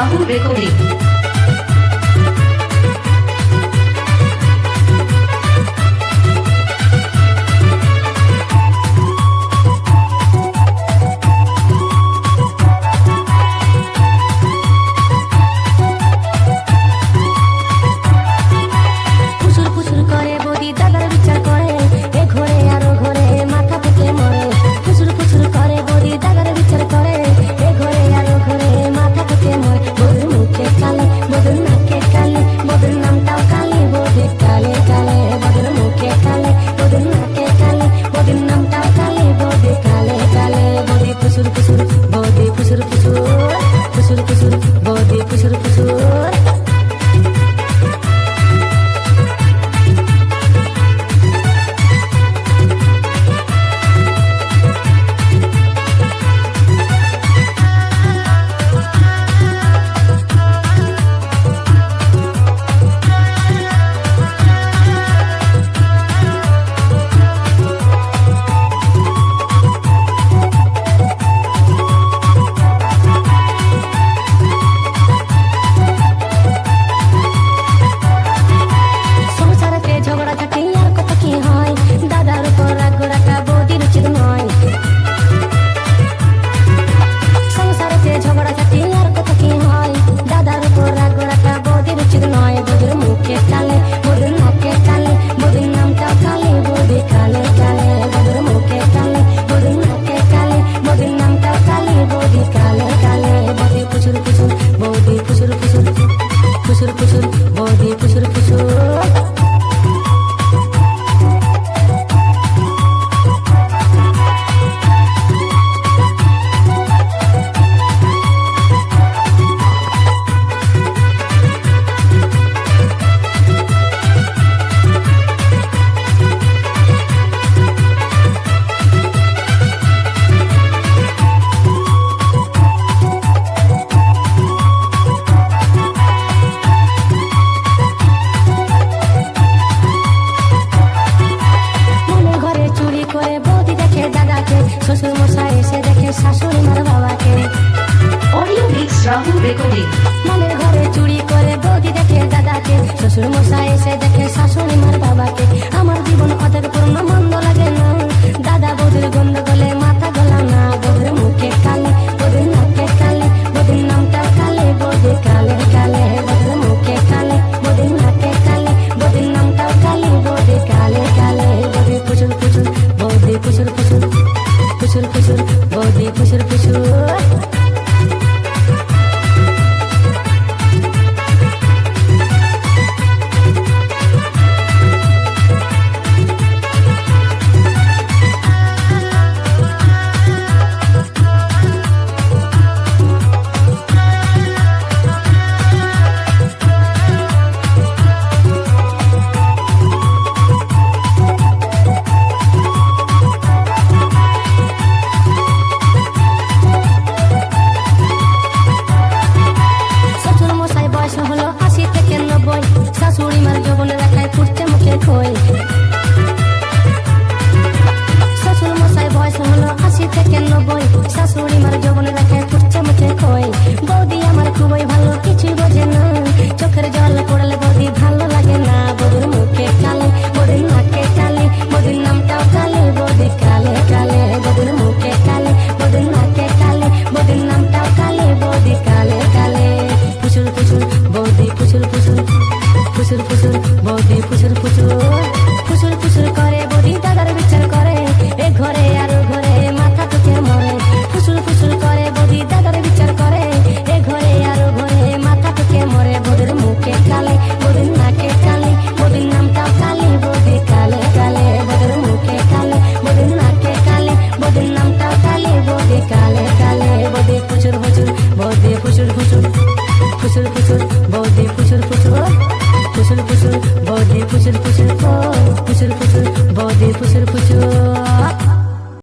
Rahman recording. de comer. খুবই ভালো, কিছু বোঝে না। চোখের জল পড়লে বদি ভালো লাগে না। বদির মুখে কালে, বদির নাকে কালে, বদির নামটাও কালে, বদি কালে কালে। বদির মুখে কালে, বদির নাকে কালে, বদির নামটাও কালে, বদি কালে কালে। পুচুর পুচুর বদি পুচুর পুচুর পুচুর পুচুর বদি পুচুর